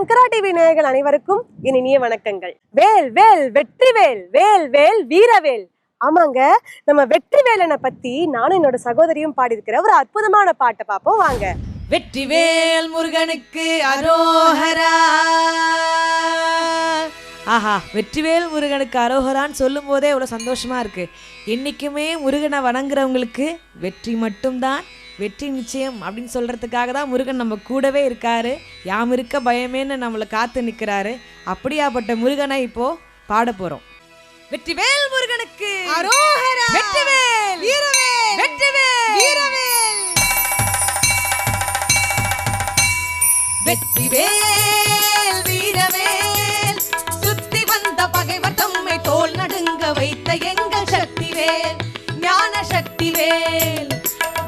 நேயர்கள் அனைவருக்கும் இனிய வணக்கங்கள். வேல் வேல் வெற்றி வேல் வேல் வேல் வீரவேல். ஆமாங்க நம்ம வெற்றி வேலனை பத்தி நானும் என்னோட சகோதரியும் பாடியிருக்கிற ஒரு அற்புதமான பாட்டை பார்ப்போம். வாங்க. வெற்றிவேல் முருகனுக்கு அரோஹரா. ஆஹா வெற்றிவேல் முருகனுக்கு அரோகரான்னு சொல்லும் போதே இவ்வளோ சந்தோஷமா இருக்கு. என்னைக்குமே முருகனை வணங்குறவங்களுக்கு வெற்றி மட்டும்தான் வெற்றி நிச்சயம் அப்படின்னு சொல்றதுக்காக தான் முருகன் நம்ம கூடவே இருக்காரு. யாம் இருக்க பயமேன்னு நம்மளை காத்து நிற்கிறாரு அப்படியாப்பட்ட முருகனை இப்போ பாட போறோம். வெற்றிவேல் முருகனுக்கு! வெற்றிவேல்! வீரவேல்! வெற்றிவேல்! வீரவேல்! வெற்றிவேல் வீரவேல்! சுத்தி வந்த பகைவர் தம்மை தோல் நடுங்க வைத்த எங்கள் வந்த பகைவர் தம்மை தோல் நடுங்க வைத்த எங்கள் சக்திவேல் ஞான சக்திவேல்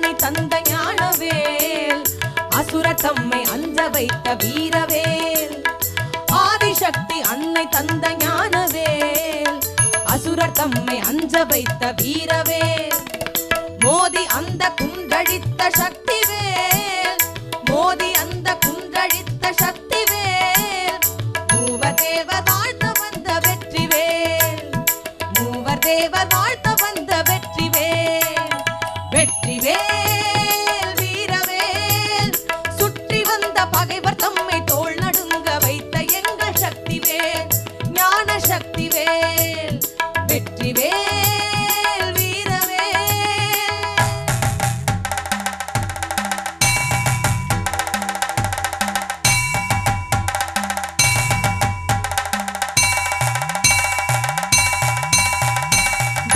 தன்னை அன்னை தந்த ஞானவேல். அசுர தம்மை அஞ்ச வைத்த வீரவேல். ஆதிசக்தி அன்னை தந்த ஞானவேல். அசுரர் தம்மை அஞ்ச வைத்த வீரவேல். மோதி அந்த குந்தழித்த சக்தி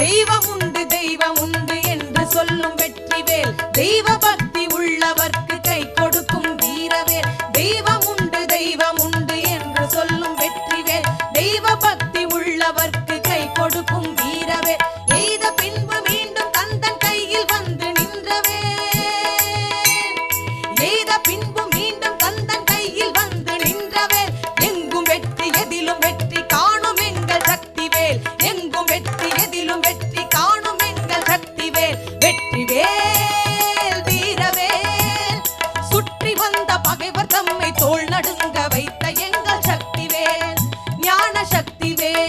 தெய்வம் உண்டு தெய்வம் உண்டு என்று சொல்லும் வெற்றிவேல். தெய்வ பக்தி baby.